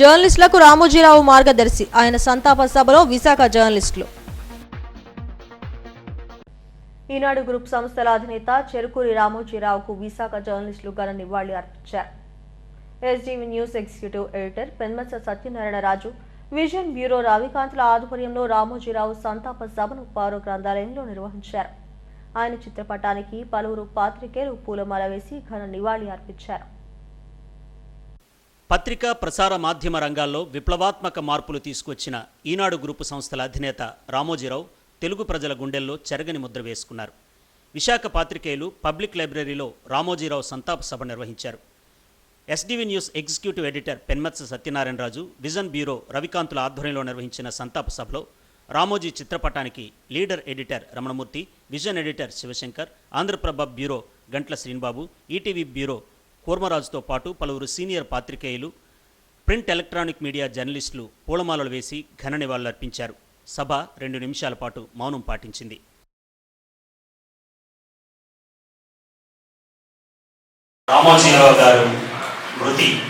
జర్నలిస్టులకు రామోజీరావు మార్గదర్శి. ఆయన సంతాప సభలో విశాఖ జర్నలిస్టులు. ఈనాడు గ్రూప్ సంస్థల అధినేత చెరుకూరి రామోజీరావుకు విశాఖ జర్నలిస్టులు ఘన నివాళి అర్పించారు. SDV news executive editor Penmetsa Satyanarayana Raju vision bureau రవికాంత్ల ఆధ్వర్యంలో రామోజీరావు సంతాప సభను పౌర గ్రంథాలయంలో నిర్వహించారు. ఆయన చిత్రపటానికి పలువురు పాత్రికేయులు పూలమాల వేసి ఘన నివాళి అర్పించారు. పత్రికా ప్రసార మాధ్యమ రంగాల్లో విప్లవాత్మక మార్పులు తీసుకొచ్చిన ఈనాడు గ్రూపు సంస్థల అధినేత రామోజీరావు తెలుగు ప్రజల గుండెల్లో చెరగని ముద్ర వేసుకున్నారు. విశాఖ పాత్రికేయులు పబ్లిక్ లైబ్రరీలో రామోజీరావు సంతాప సభ నిర్వహించారు. SDV news executive editor Penmetsa Satyanarayanaraju vision bureau రవికాంతుల ఆధ్వర్యంలో నిర్వహించిన సంతాప సభలో రామోజీ చిత్రపటానికి leader editor Ramanamurthy vision editor Sivashankar Andhraprabha bureau Gantla Srinibabu ETV bureau కూర్మరాజుతో పాటు పలువురు సీనియర్ పాత్రికేయులు ప్రింట్ ఎలక్ట్రానిక్ మీడియా జర్నలిస్టులు పూలమాలలు వేసి ఘన నివాళులర్పించారు. సభ రెండు నిమిషాల పాటు మౌనం పాటించింది. రామోజీరావు గారు మృతి.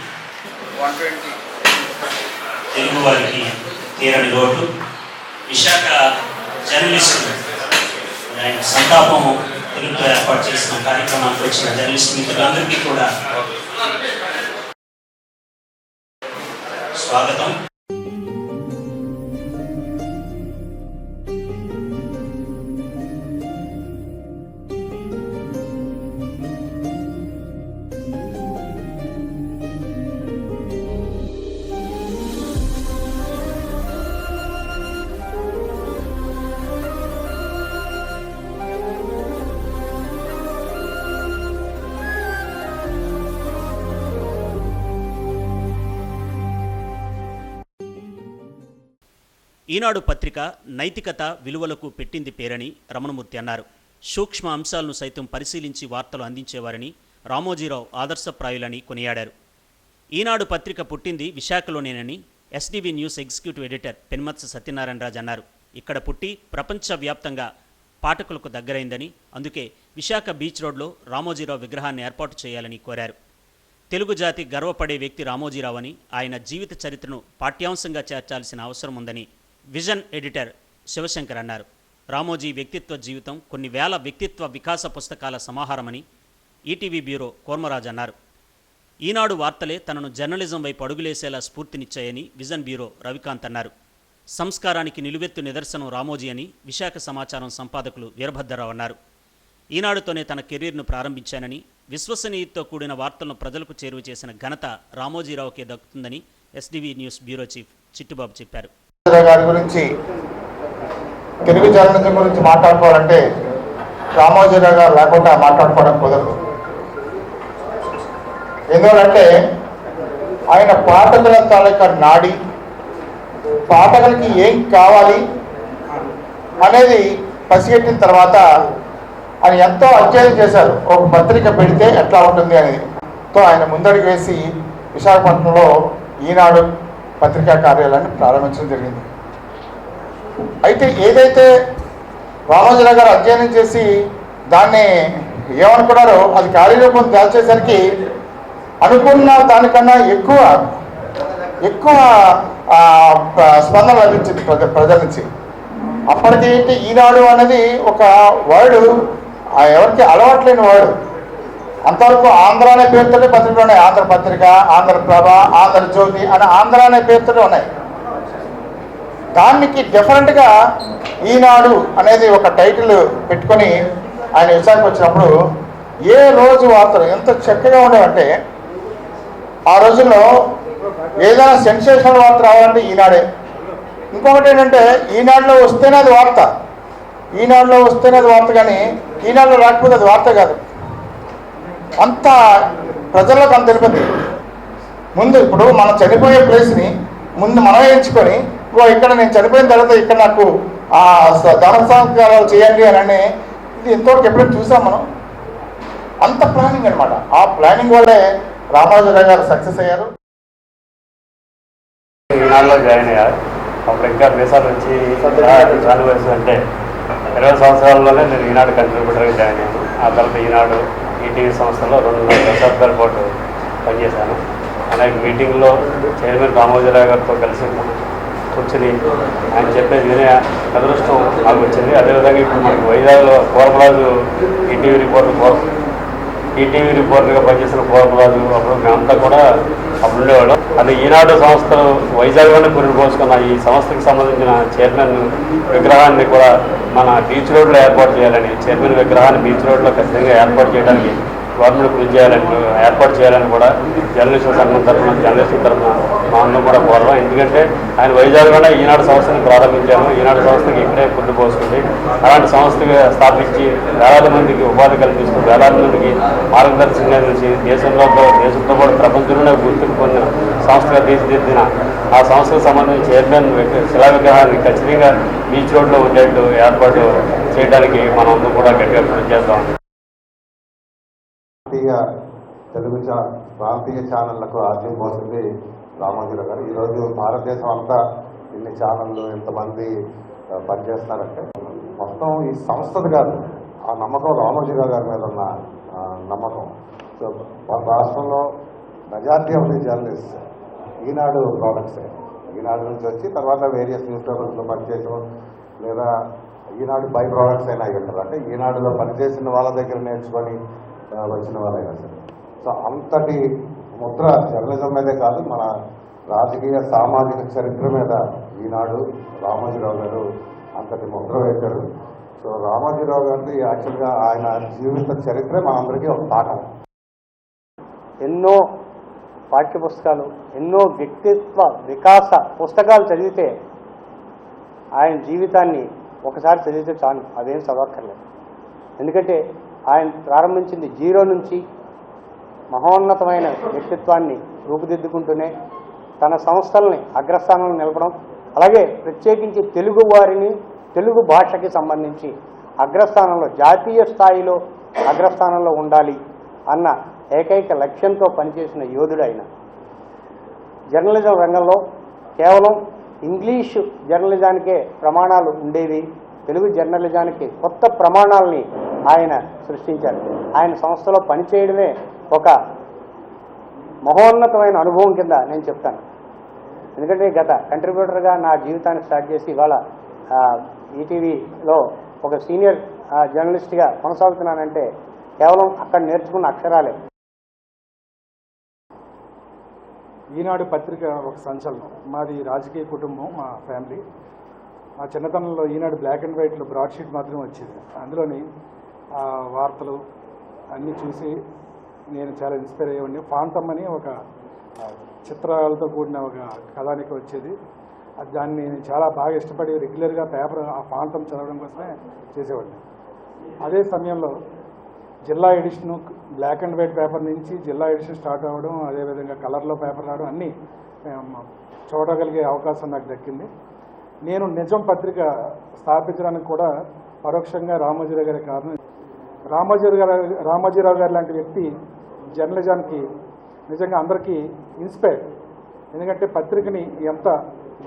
తెలుగు వారికి తీరని లోటు. విశాఖ జర్నలిస్టులు ఆయన తెలుగులో ఏర్పాటు చేసిన కార్యక్రమానికి వచ్చిన జర్నలిస్ట్ మిత్రులందరికీ కూడా స్వాగతం. ఈనాడు పత్రిక నైతికత విలువలకు పెట్టింది పేరని రమణమూర్తి అన్నారు. సూక్ష్మ అంశాలను సైతం పరిశీలించి వార్తలు అందించేవారని రామోజీరావు ఆదర్శప్రాయులని కొనియాడారు. ఈనాడు పత్రిక పుట్టింది విశాఖలోనేనని SDV news executive editor Penmetsa Satyanarayanaraju అన్నారు. ఇక్కడ పుట్టి ప్రపంచవ్యాప్తంగా పాఠకులకు దగ్గరైందని అందుకే విశాఖ బీచ్ రోడ్లో రామోజీరావు విగ్రహాన్ని ఏర్పాటు చేయాలని కోరారు. తెలుగు జాతి గర్వపడే వ్యక్తి రామోజీరావు అని ఆయన జీవిత చరిత్రను పాఠ్యాంశంగా చేర్చాల్సిన అవసరం ఉందని విజన్ ఎడిటర్ శివశంకర్ అన్నారు. రామోజీ వ్యక్తిత్వ జీవితం కొన్ని వేల వ్యక్తిత్వ వికాస పుస్తకాల సమాహారమని ఈటీవీ బ్యూరో కోర్మరాజ్ అన్నారు. ఈనాడు వార్తలే తనను జర్నలిజం వైపు అడుగులేసేలా స్ఫూర్తినిచ్చాయని విజన్ బ్యూరో రవికాంత్ అన్నారు. సంస్కారానికి నిలువెత్తు నిదర్శనం రామోజీ అని విశాఖ సమాచారం సంపాదకులు వీరభద్రరావు అన్నారు. ఈనాడుతోనే తన కెరీర్ను ప్రారంభించానని విశ్వసనీయతతో కూడిన వార్తలను ప్రజలకు చేరువ చేసిన ఘనత రామోజీరావుకే దక్కుతుందని SDV news bureau chief Chittubabu చెప్పారు. గారి గురించి తెలుగు జర్నలిజం గురించి మాట్లాడుకోవాలంటే రామోజీరావు గారు లేకుండా మాట్లాడుకోవడం కుదరదు. ఎందుకంటే ఆయన పాఠకుల తాలూకా నాడి పాఠకులకి ఏం కావాలి అనేది పసిగట్టిన తర్వాత ఆయన ఎంతో అధ్యయనం చేశారు. ఒక పత్రిక పెడితే ఎట్లా ఉంటుంది అనేది తో ఆయన ముందడుగు వేసి విశాఖపట్నంలో ఈనాడు పత్రికా కార్యాలయాన్ని ప్రారంభించడం జరిగింది. అయితే ఏదైతే రామోజీరావు గారు అధ్యయనం చేసి దాన్ని ఏమనుకున్నారో అది కార్యరూపం దాల్చేసరికి అనుకున్న దానికన్నా ఎక్కువ ఎక్కువ స్పందన లభించింది ప్రజ ప్రజల నుంచి. అప్పటికి ఏంటి ఈనాడు అనేది ఒక వర్డ్ ఎవరికి అలవాట్లేని వర్డ్. అంతవరకు ఆంధ్ర అనే పేరుతోనే పత్రికలు ఉన్నాయి. ఆంధ్ర పత్రిక ఆంధ్రప్రభ ఆంధ్రజ్యోతి అని ఆంధ్ర అనే పేరుతోనే ఉన్నాయి. దానికి డిఫరెంట్గా ఈనాడు అనేది ఒక టైటిల్ పెట్టుకొని ఆయన విశాఖ వచ్చినప్పుడు ఏ రోజు వార్తలు ఎంత చక్కగా ఉండేవంటే ఆ రోజుల్లో ఏదైనా సెన్సేషనల్ వార్త రావాలంటే ఈనాడే. ఇంకొకటి ఏంటంటే ఈనాడులో వస్తేనే అది వార్త. ఈనాడులో వస్తేనే అది వార్త కానీ ఈనాడులో రాకపోతే అది వార్త కాదు. అంత ప్రజలకు అంత తెలిపింది ముందు ఇప్పుడు మనం చనిపోయే ప్లేస్ని ముందు మనం ఎంచుకొని ఇగో ఇక్కడ నేను చనిపోయిన తర్వాత ఇక్కడ నాకు ఆ దాన సంస్కారాలు చేయండి అని అని ఇది ఎంతవరకు ఎప్పుడైనా చూసాం మనం? అంత ప్లానింగ్ అన్నమాట. ఆ ప్లానింగ్ వల్లే రామానుజరావు గారు సక్సెస్ అయ్యారు. ఈనాడులో జాయిన్ అయ్యారు. అప్పుడు ఇంకా దేశాల నుంచి చాలు వయసు అంటే ఇరవై సంవత్సరాల్లోనే నేను ఈనాడు కంట్రిబ్యూటర్గా జాయిన్ అయ్యాను. ఆ తర్వాత ఈనాడు ఈటీవీ సంస్థలో రెండున్నర దశాబ్దాల పాటు పనిచేశాను. అలాగే మీటింగ్లో చైర్మన్ రామోజీరావు గారితో కలిసి కూర్చుని ఆయన చెప్పేది వినే అదృష్టం నాకు వచ్చింది. అదేవిధంగా ఇప్పుడు మనకి వైజాగ్లో పూర్వరాజు ఈటీవీ రిపోర్టర్ ఈటీవీ రిపోర్టర్గా పనిచేసిన పూర్వరాజు అప్పుడు మేమంతా కూడా అప్పుడు ఉండేవాడు అది ఈనాడు సంస్థలు వైజాగ్లోనే పురుడు పోసుకున్న ఈ సంస్థకి సంబంధించిన చైర్మన్ విగ్రహాన్ని కూడా మన బీచ్ రోడ్లో ఏర్పాటు చేయాలని చైర్మన్ విగ్రహాన్ని బీచ్ రోడ్లో ఖచ్చితంగా ఏర్పాటు చేయడానికి గవర్నమెంట్ కృషి చేయాలని ఏర్పాటు చేయాలని కూడా జర్నలిస్టుల సంఘం తరఫున జర్నలిస్టుల తరఫున మా కూడా కోరడం ఎందుకంటే ఆయన వైజాగ్లోనే ఈనాడు సంస్థని ప్రారంభించాను. ఈనాడు సంస్థకి ఇక్కడే పుట్టు పోసుకుంది అలాంటి సంస్థగా స్థాపించి వేలాది మందికి ఉపాధి కల్పిస్తూ వేలాది మందికి మార్గదర్శకంగా నిలిచి దేశంలో దేశంతో కూడా ప్రపంచంలోనే గుర్తింపు పొందిన సంస్థగా తీర్చిదిద్దిన ఆ సంస్థకు సంబంధించిన చైర్మన్ శిలా విగ్రహాన్ని ఖచ్చితంగా బీచ్ రోడ్లో ఉండేట్టు ఏర్పాటు చేయడానికి మనం అందరూ కూడా గట్టిగా కృషి చేస్తాం తెలుగు చా ప్రాంతీయ ఛానళ్ళకు ఆశయం పోసింది రామోజీరావు గారు. ఈరోజు భారతదేశం అంతా ఇన్ని ఛానళ్ళు ఇంతమంది పనిచేస్తున్నారంటే మొత్తం ఈ సంస్థది కాదు ఆ నమ్మకం రామోజీరావు గారి మీద ఉన్న నమ్మకం. సో మన రాష్ట్రంలో majority of the journalist Eenadu ప్రోడక్ట్సే Eenadu నుంచి వచ్చి తర్వాత వేరియస్ న్యూస్ పేపర్స్లో పనిచేయడం లేదా ఈనాడు బై ప్రోడక్ట్స్ అయినా అయి అంటే ఈనాడులో పనిచేసిన వాళ్ళ దగ్గర నేర్చుకొని వచ్చిన వాళ్ళైనా సరే. సో అంతటి ముద్ర జర్నలిజం మీదే కాదు మన రాజకీయ సామాజిక చరిత్ర మీద ఈనాడు రామోజీరావు గారు అంతటి ముద్ర వేశారు. సో రామోజీరావు గారిది యాక్చువల్గా ఆయన జీవిత చరిత్రే మనందరికీ ఒక పాఠం. ఎన్నో పాఠ్యపుస్తకాలు ఎన్నో వ్యక్తిత్వ వికాస పుస్తకాలు చదివితే ఆయన జీవితాన్ని ఒకసారి చదివితే చాలు అదేం చదవక్కర్లేదు. ఎందుకంటే ఆయన ప్రారంభించింది జీరో నుంచి మహోన్నతమైన వ్యక్తిత్వాన్ని రూపుదిద్దుకుంటూనే తన సంస్థల్ని అగ్రస్థానంలో నిలపడం అలాగే ప్రత్యేకించి తెలుగు వారిని తెలుగు భాషకి సంబంధించి అగ్రస్థానంలో జాతీయ స్థాయిలో అగ్రస్థానంలో ఉండాలి అన్న ఏకైక లక్ష్యంతో పనిచేసిన యోధుడు ఆయన. జర్నలిజం రంగంలో కేవలం ఇంగ్లీషు జర్నలిజానికే ప్రమాణాలు ఉండేవి తెలుగు జర్నలిజానికి కొత్త ప్రమాణాలని ఆయన సృష్టించారు. ఆయన సంస్థలో పనిచేయడమే ఒక మహోన్నతమైన అనుభవం కింద నేను చెప్తాను. ఎందుకంటే గత కంట్రిబ్యూటర్గా నా జీవితాన్ని స్టార్ట్ చేసి ఇవాళ ఈటీవీలో ఒక సీనియర్ జర్నలిస్ట్గా కొనసాగుతున్నానంటే కేవలం అక్కడ నేర్చుకున్న అక్షరాలే. ఈనాడు పత్రిక ఒక సంచలనం. మాది రాజకీయ కుటుంబం మా ఫ్యామిలీ మా చిన్నతనంలో ఈనాడు బ్లాక్ అండ్ వైట్లో బ్రాడ్షీట్ మాత్రమే వచ్చేది. అందులోని వార్తలు అన్నీ చూసి నేను చాలా ఇన్స్పైర్ అయ్యేవాడిని. ఫాంటమ్ అని ఒక చిత్రాలతో కూడిన ఒక కథానిక వచ్చేది. దాన్ని నేను చాలా బాగా ఇష్టపడి రెగ్యులర్గా పేపర్ ఆ ఫాంతం చదవడం కోసమే చేసేవాడిని. అదే సమయంలో జిల్లా edition black and white paper నుంచి జిల్లా ఎడిషన్ స్టార్ట్ అవ్వడం అదేవిధంగా కలర్లో పేపర్ రావడం అన్నీ చూడగలిగే అవకాశం నాకు దక్కింది. నేను నిజం పత్రిక స్థాపించడానికి కూడా పరోక్షంగా రామోజీరావు గారి కారణం రామాజీరావు గారు రామాజీరావు గారు లాంటి వ్యక్తి జర్నలిజానికి నిజంగా అందరికీ ఇన్స్పైర్ ఎందుకంటే పత్రికని ఎంత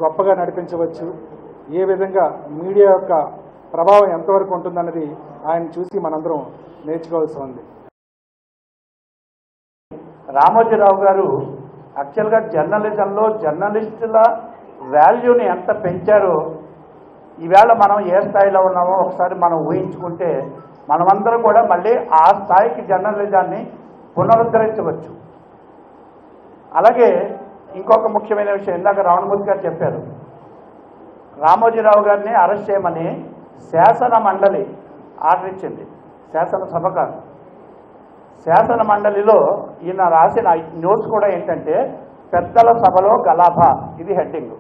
గొప్పగా నడిపించవచ్చు ఏ విధంగా మీడియా యొక్క ప్రభావం ఎంతవరకు ఉంటుందన్నది ఆయన చూసి మనందరం నేర్చుకోవాల్సి ఉంది. రామోజీరావు గారు యాక్చువల్గా జర్నలిజంలో జర్నలిస్టుల వాల్యూని ఎంత పెంచారో ఈవేళ మనం ఏ స్థాయిలో ఉన్నామో ఒకసారి మనం ఊహించుకుంటే మనమందరం కూడా మళ్ళీ ఆ స్థాయికి జర్నలిజాన్ని పునరుద్ధరించవచ్చు. అలాగే ఇంకొక ముఖ్యమైన విషయం ఇందాక రావణమూర్తి గారు చెప్పారు. రామోజీరావు గారిని అరెస్ట్ చేయమని శాసన మండలి ఆర్డర్ ఇచ్చింది. శాసనసభ కాదు. శాసన మండలిలో ఈయన రాసిన నోట్స్ కూడా ఏంటంటే పెద్దల సభలో గలాభ ఇది హెడ్డింగ్.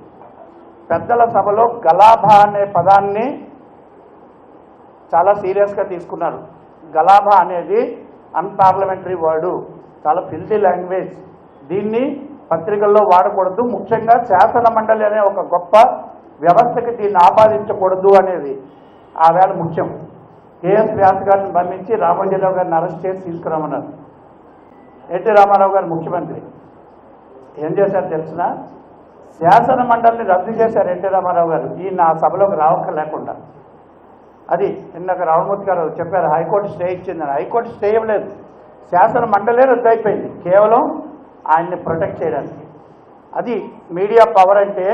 పెద్దల సభలో గలాభ అనే పదాన్ని చాలా సీరియస్గా తీసుకున్నారు. గలాభా అనేది అన్పార్లమెంటరీ వర్డు చాలా ఫిల్తీ లాంగ్వేజ్ దీన్ని పత్రికల్లో వాడకూడదు. ముఖ్యంగా శాసన మండలి అనే ఒక గొప్ప వ్యవస్థకి దీన్ని ఆపాదించకూడదు అనేది ఆ వేళ ముఖ్యం. కేఎస్ వ్యాస్ గారిని బంధించి రామోజీరావు గారిని అరెస్ట్ చేసి తీసుకురామన్నారు ఎన్టీ రామారావు గారు ముఖ్యమంత్రి. ఏం చేశారు తెలిసిన? శాసన మండలిని రద్దు చేశారు ఎన్టీ రామారావు గారు. ఈయన ఆ సభలోకి రావక్క లేకుండా అది ఇందాక రామమూర్తి గారు చెప్పారు హైకోర్టు స్టే ఇచ్చిందని. హైకోర్టు స్టే ఇవ్వలేదు. శాసన మండలే రద్దు అయిపోయింది. కేవలం ఆయన్ని ప్రొటెక్ట్ చేయడానికి. అది మీడియా పవర్ అంటే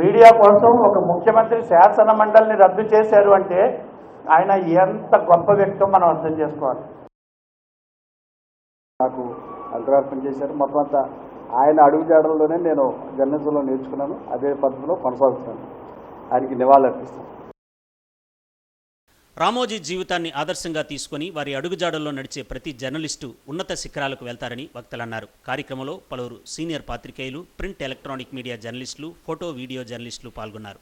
మీడియా కోసం ఒక ముఖ్యమంత్రి శాసన మండలిని రద్దు చేశారు అంటే ఆయన ఎంత గొప్ప వ్యక్తో మనం అర్థం చేసుకోవాలి? నాకు అంతరార్థం చేశారు. మొత్తం అంతా ఆయన అడుగుజాడల్లోనే నేను జర్నలిజంలో నేర్చుకున్నాను. అదే పద్ధతిలో కొనసాగుతున్నాను. ఆయనకి నివాళులర్పిస్తాను. రామోజీ జీవితాన్ని ఆదర్శంగా తీసుకుని వారి అడుగుజాడల్లో నడిచే ప్రతి జర్నలిస్టు ఉన్నత శిఖరాలకు వెళ్తారని వక్తలన్నారు కార్యక్రమంలో పలువురు సీనియర్ పాత్రికేయులు ప్రింట్ ఎలక్ట్రానిక్ మీడియా జర్నలిస్టులు ఫోటో వీడియో జర్నలిస్టులు పాల్గొన్నారు.